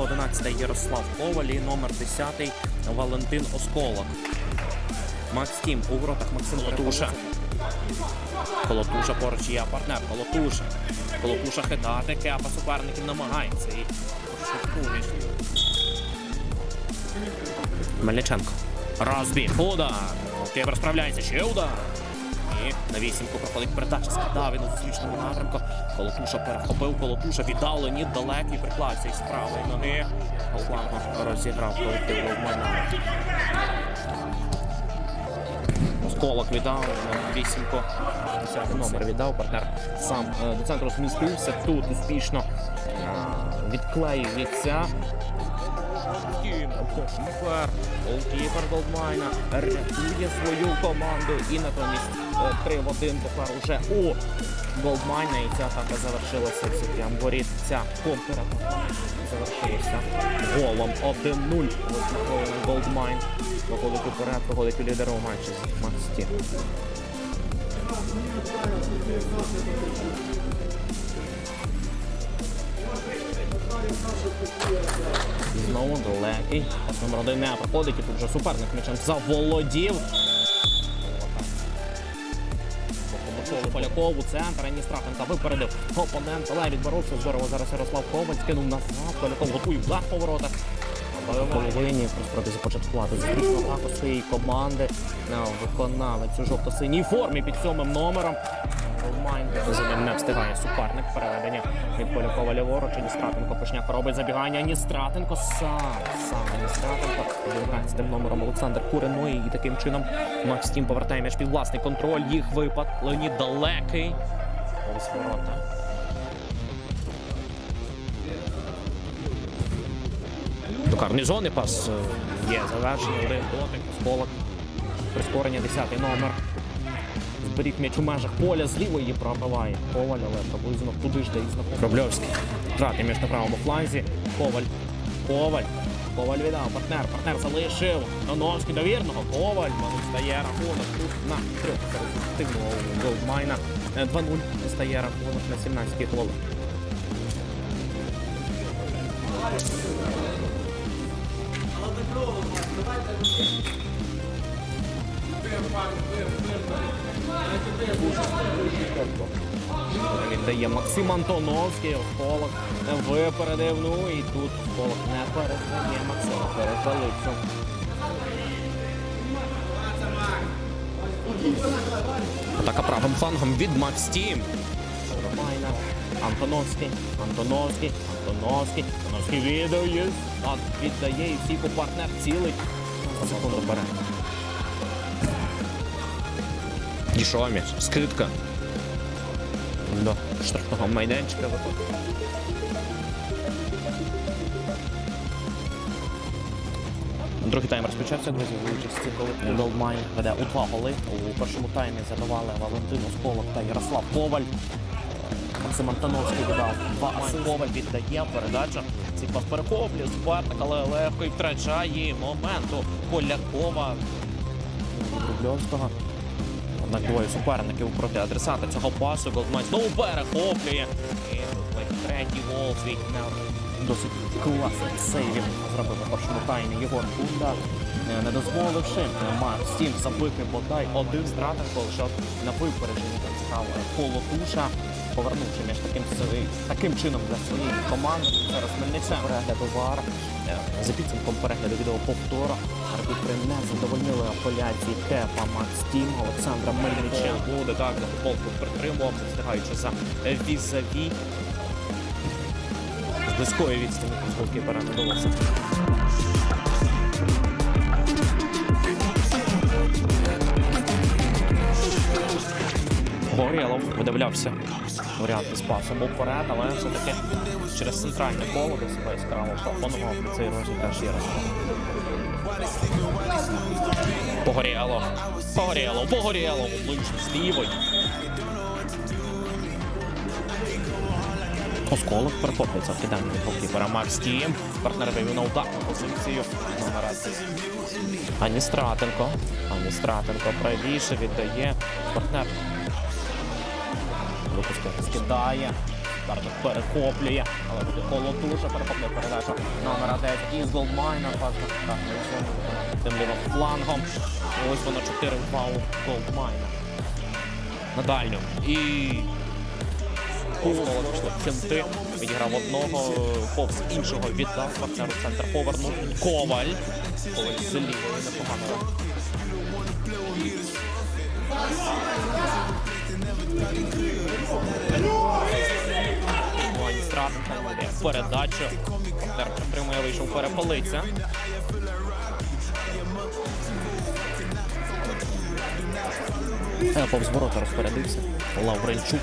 Ані 11 Ярослав Коваль і номер 10 Валентин Осколок. Макс Тім у воротах Максим Колотуша. Колотуша поруч є партнер. Колотуша. Колотуша хитати, кепа суперників намагається і. Мельниченко. Розбіг. Удар. Кіпер справляється. Ще удар. І на вісімку проходить передача. Скидав він у зустрічному напрямку. Колотуша перехопив. Колотуша віддалені, далекий прикладся із правої ноги. Флангом розіграв колектив Ловмана. Осколок віддав на вісімку. Номер віддав. Партнер сам е, до центру змістився. Тут успішно е, відклеюється. Голкіпер, голкіпер Голдмайна рятує свою команду і натомість е, 3 в 1 тепер уже у Голдмайна. І ця атака завершилася цим воріт. Ця контратака завершилася голом 1-0. Ось Голдмайн виходить уперед, виходить у лідера у матчі з Максті. Знову далекий. Ось номер один не проходить і тут вже суперник м'ячем заволодів. Полякову, центр, Ані Страхенка випередив опонент, але відборовся здорово. Зараз Ярослав Коваль скинув назад. Поляков готує удар по воротах. В половині спроти започаткувати зустрічну атаку своєї команди. На виконавець у жовто-синій формі під сьомим номером. За ним не встигає суперник. Переведення від Полякова ліворуч. Ністратенко Пишняк робить забігання. Ністратенко сам. Сам Ністратенко. 19 номером Олександр Куриної. І таким чином Макс повертає м'яч під власний контроль. Їх випад. Леонід далекий. Ось ворота. До карної зони пас е, є завершений. Один дотик. Осколок. Прискорення 10 номер. Зберіг м'яч у межах поля, з лівої пробиває. Коваль, але приблизно туди ж де і знаходиться. Кробльовський. Втратив м'яч на правому фланзі. Коваль. Коваль. Коваль віддав. Партнер. Партнер залишив. Доновський до вірного. Коваль. Малий стає рахунок. Тут на трьох активного Голдмайна. Е, 2-0 стає рахунок на 17-й хвилин. Він дає Максим Антоновський, Осколок випередив. Ну і тут Осколок не перестає Максима перепалицю. Атака правим флангом від Макс Тім. Ромайна. Антоновський, Антоновський, Антоновський, Антоновський віддає. Віддає і всі партнер цілий. Секунду бере. Дійшов м'яч. Скидка. До штрафного майданчика виходить. Другий тайм розпочався, друзі, в участі коли Голдмайн веде у два голи. У першому таймі задавали Валентин Осколок та Ярослав Коваль. Максим Антоновський віддав два аси. Коваль віддає передачу. Цей пас перехоплює суперник, але легко і втрачає моменту Полякова. Рубльовського. Однак двоє суперників проти адресата цього пасу. Голдмайн знову перехоплює. І тут третій гол свій досить класний сейвів зробив у першому таймі Єгор Кунда, е, не дозволивши Марк Стім забити бодай один Стратенко, коли що на випередженні там став Колотуша, повернувши між таким таким чином для своєї команди. Зараз Мельниця перегляду ВАР. Е, За підсумком перегляду відео повтору арбітри не задовольнили апеляції Кепа Макс Тім Олександра Мельнича. Буде так за футболку притримував, встигаючи за візаві. З близької відстані голкіпера не Горєлов видивлявся варіанти з пасом уперед, але все-таки через центральне коло до себе яскраво пропонував цей розіграш Ярослав. Погорєлов, Погорєлов, Погорєлов, ближче з лівої. Осколок перехоплюється в кидання від голкіпера Макс Тім. Партнер вивів на ударну позицію. Номера Ані Стратенко. Ані Стратенко правіше віддає. Партнер випускає, скидає. Барток перехоплює, але буде колотуша, перехоплює передачу номера 9 із Голдмайна. Тим лівим флангом. Ось воно 4 в 2 у Голдмайна. На дальню. І пішло в фінти. Відіграв одного, повз іншого віддав. Партнеру центр повернув. Коваль. Коваль з лівої непогано. Передачу. Партнер підтримує, вийшов перепалиця. Е, Повз ворота розпорядився. Лавренчук.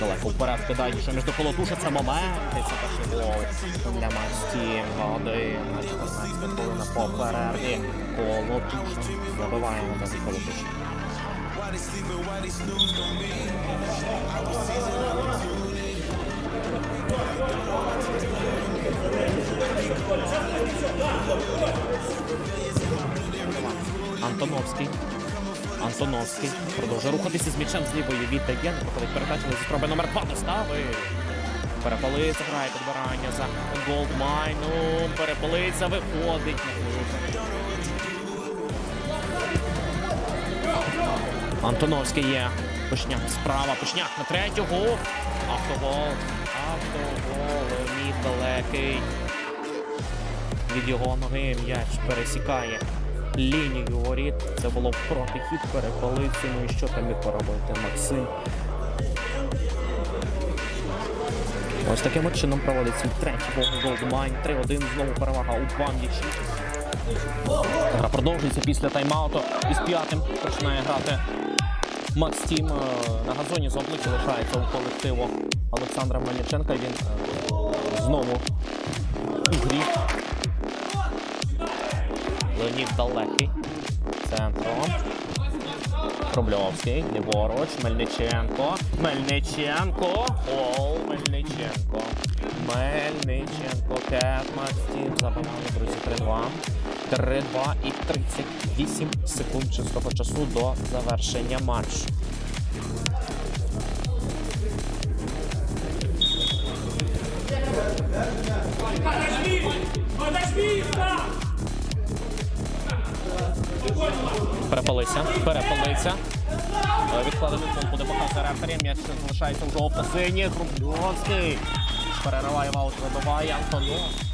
Далеко вперед кидає ще між колотуша. Це момент. І це перший гол для Макстім. Один на 14 хвилина по перерві. Колотуша. Забиваємо без колотуша. Антоновський. Антоновський продовжує рухатися з м'ячем з лівої віддає. Проходить передача, але спроби номер 2 достави. Перепалиця грає підбирання за Голдмайну. Перепалиця виходить. Антоновський є. Пишняк справа. Пишняк на третього. Автогол. Автогол. Леонід далекий. Від його ноги м'яч пересікає лінію воріт. Це було протихід перепалицю. Ну і що там міг поробити Максим? Ось таким чином проводить свій третій гол Голдмайн. 3-1. Знову перевага у Бандічі. Гра продовжується після тайм-ауту. Із п'ятим починає грати Макс Тім. Е, На газоні з обличчя лишається у колективу Олександра Мельниченка. Він е, знову у грі. Леонід далекий. Центром. Рубльовський. Ліворуч. Мельниченко. Мельниченко. Гол. Мельниченко. Мельниченко. Кет Максим. Забивали, друзі, 3-2. 3-2 і 38 секунд чистого часу до завершення матчу. Перепалися, перепалися. Е, Відкладений фон буде показувати рефері. М'яч залишається в жовто-синіх. Рубльовський. Перериває ваут, вибиває Антонов.